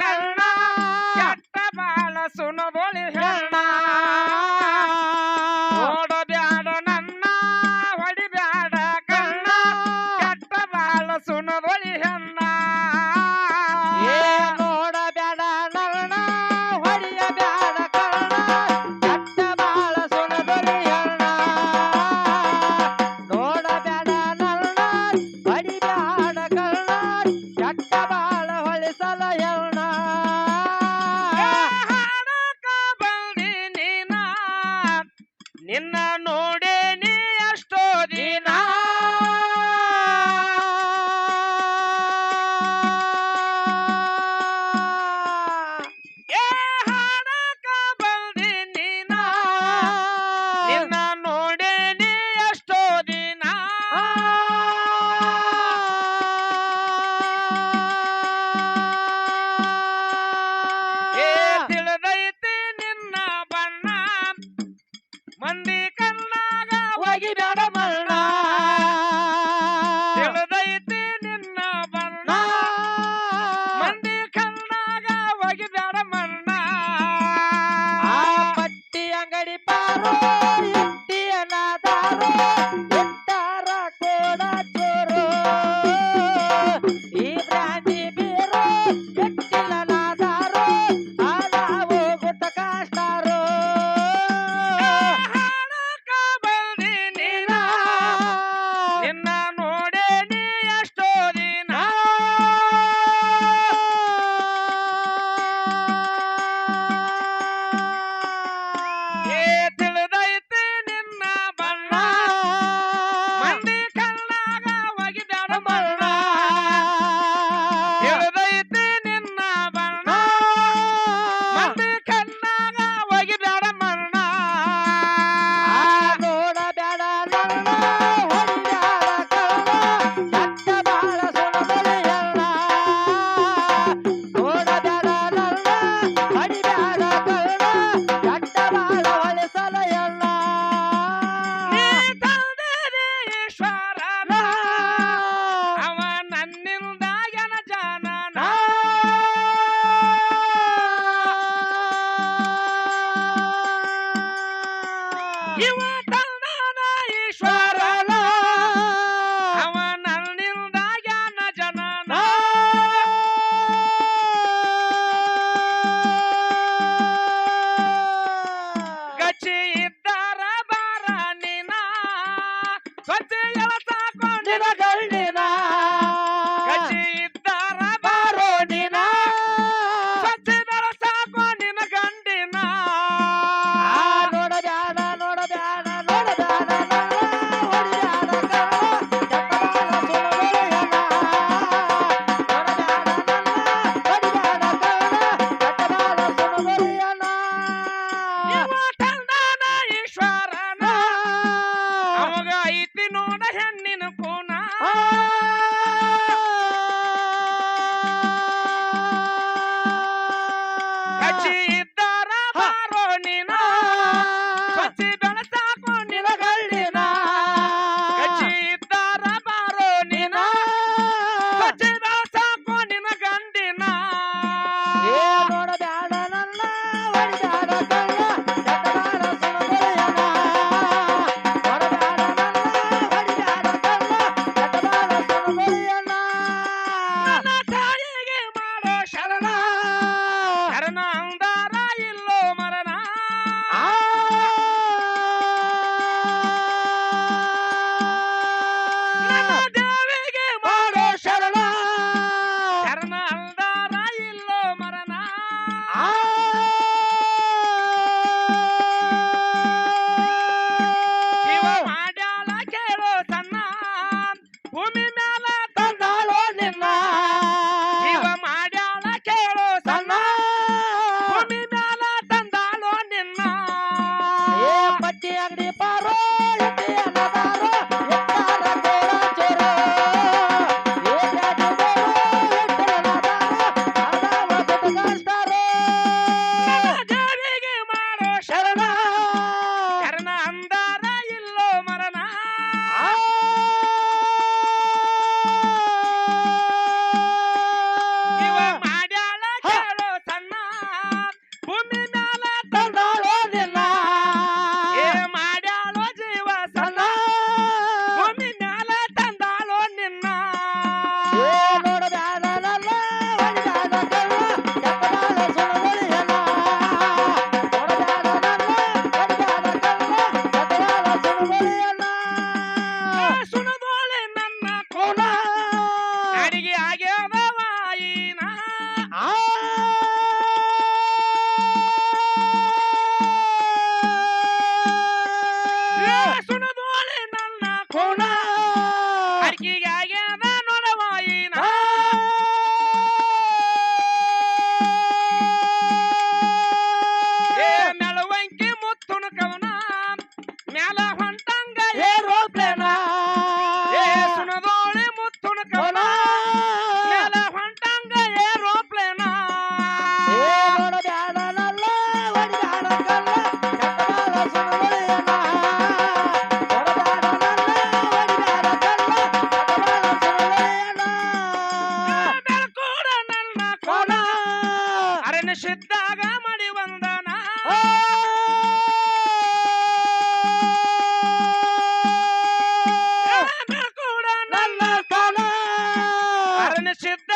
ಕಣ್ಣ ಕೆಟ್ಟ ಬಾಳ ಸುನಬೋಳಿ ಹೆಣ್ಣ ಓಡಬ್ಯಾಡ ನನ್ನ ಹೊಡಿಬ್ಯಾಡ ಕಣ್ಣ. ಕೆಟ್ಟ ಬಾಳ ಸುನಬೋಳಿ ಹೆಣ್ಣ ನೋಡಬ್ಯಾಡ ನನ್ನ ಹೊಡಿಯಬ್ಯಾಡ ಕಣ್ಣ. ಕೆಟ್ಟ ಬಾಳ ಸುನಬೋಳಿ ಹೆಣ್ಣ ನೋಡಬ್ಯಾಡ ನನ್ನ ಹೊಡಿಬ್ಯಾಡ ಕಣ್ಣ. ಕೆಟ್ಟ Música You want that? ಅಂಗಡಿ ಪಾರೋ. ಅರಣಿಸಿದ್ದಾಗ ಮಡಿ ಬಂದನ ಕೂಡ ನನ್ನ ಸ್ಥಾನ ಅರಣಿಸಿದ್ದಾಗ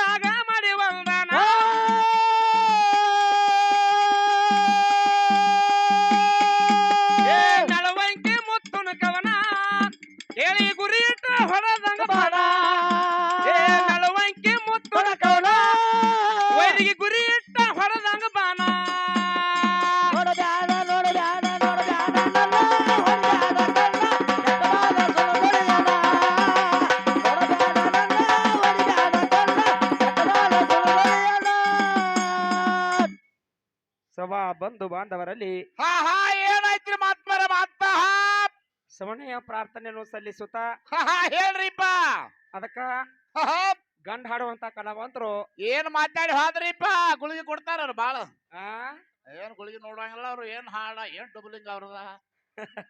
ಬಂಧು ಬಾಂಧವರಲ್ಲಿ ಹಾ ಹಾ ಏನಾಯ್ತ್ರಿ ಮಾತ್ಮರ ಮಾತ? ಸಮನೆಯ ಪ್ರಾರ್ಥನೆಯನ್ನು ಸಲ್ಲಿಸುತ್ತಾ ಹಾ ಹಾ ಹೇಳ್ರಿಪ್ಪ. ಅದಕ್ಕ ಹಾ, ಹಾ. ಗಂಡ ಹಾಡುವಂತ ಕಲಾವಂತರು ಏನ್ ಮಾತಾಡಿ ಹೋದ್ರಿಪ್ಪ? ಗುಳಿಗೆ ಕೊಡ್ತಾರ ಅವ್ರು ಬಾಳ. ಆ? ಏನ್ ಗುಳಿಗೆ ನೋಡಂಗಿಲ್ಲ ಅವ್ರು ಏನ್ ಹಾಡ ಏನ್ ಡಬಲಿಂಗ್ ಅವ್ರದ?